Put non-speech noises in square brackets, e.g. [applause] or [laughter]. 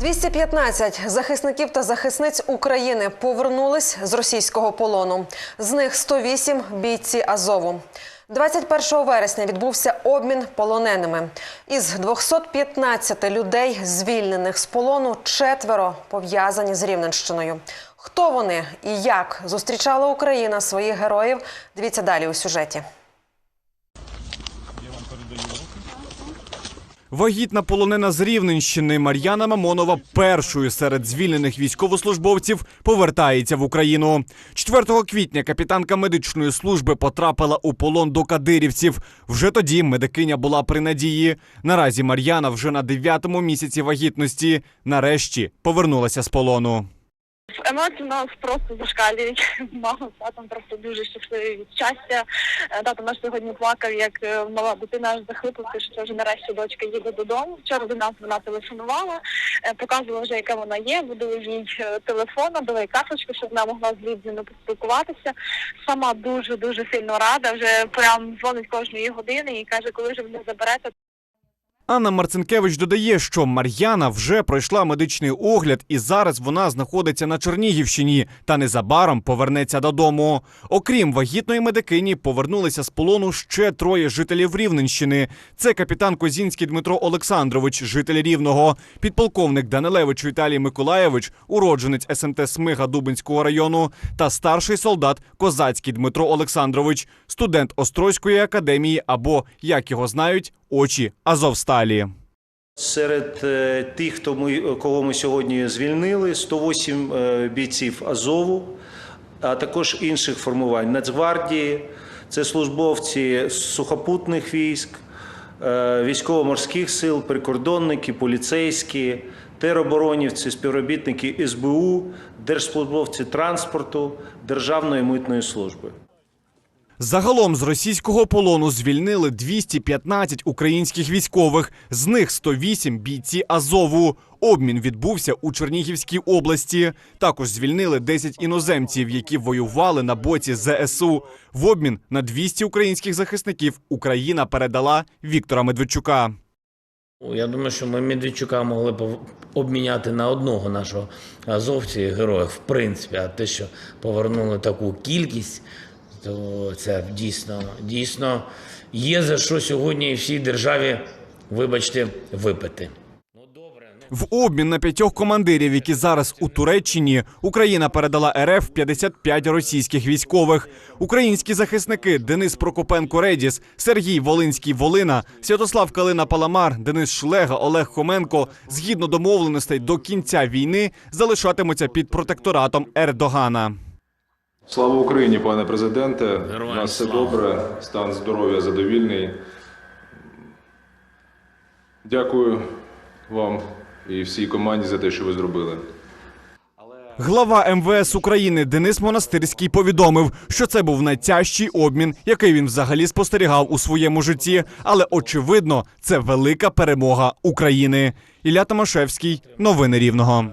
215 захисників та захисниць України повернулись з російського полону. З них 108 – бійці Азову. 21 вересня відбувся обмін полоненими. Із 215 людей, звільнених з полону, четверо пов'язані з Рівненщиною. Хто вони і як зустрічала Україна своїх героїв? Дивіться далі у сюжеті. Вагітна полонена з Рівненщини Мар'яна Мамонова першою серед звільнених військовослужбовців повертається в Україну. 4 квітня капітанка медичної служби потрапила у полон до кадирівців. Вже тоді медикиня була при надії. Наразі Мар'яна вже на дев'ятому місяці вагітності. Нарешті повернулася з полону. Емоції у нас просто зашкалюють. [laughs] Мама з татом просто дуже щасливі від щастя. Е, Тато наш сьогодні плакав, як е, мала дитина аж захлипався, що вже нарешті дочка їде додому. Вчора до нас вона телефонувала, е, показувала вже, яка вона є, видали їй телефон, дали карточку, щоб вона могла з Лідзіною поспілкуватися. Сама дуже дуже сильно рада. Вже прям дзвонить кожної години і каже, коли вже мене заберете. Анна Марцинкевич додає, що Мар'яна вже пройшла медичний огляд, і зараз вона знаходиться на Чернігівщині та незабаром повернеться додому. Окрім вагітної медикині, повернулися з полону ще троє жителів Рівненщини. Це капітан Козінський Дмитро Олександрович, житель Рівного, підполковник Данилевич Віталій Миколаєвич, уродженець СМТ Смига Дубинського району, та старший солдат Козацький Дмитро Олександрович, студент Острозької академії або, як його знають, очі Азовсталі. Серед е, тих, хто ми, кого ми сьогодні звільнили, 108 е, бійців Азову, а також інших формувань Нацгвардії, це службовці сухопутних військ, е, військово-морських сил, прикордонники, поліцейські, тероборонівці, співробітники СБУ, держслужбовці транспорту, Державної митної служби. Загалом з російського полону звільнили 215 українських військових, з них 108 бійці Азову. Обмін відбувся у Чернігівській області. Також звільнили 10 іноземців, які воювали на боці ЗСУ. В обмін на 200 українських захисників Україна передала Віктора Медведчука. Я думаю, що ми Медведчука могли б обміняти на одного нашого азовця героя, в принципі. А те, що повернули таку кількість, то це дійсно, дійсно є за що сьогодні і всій державі, вибачте, випити. В обмін на п'ятьох командирів, які зараз у Туреччині, Україна передала РФ 55 російських військових. Українські захисники Денис Прокопенко Редіс, Сергій Волинський Волина, Святослав Калина Паламар, Денис Шлега, Олег Хоменко згідно домовленостей до кінця війни залишатимуться під протекторатом Ердогана. Слава Україні, пане президенте. Героям У нас все слава. добре, стан здоров'я задовільний. Дякую вам і всій команді за те, що ви зробили. Глава МВС України Денис Монастирський повідомив, що це був найтяжчий обмін, який він взагалі спостерігав у своєму житті. Але очевидно, це велика перемога України. Ілля Томашевський, новини Рівного.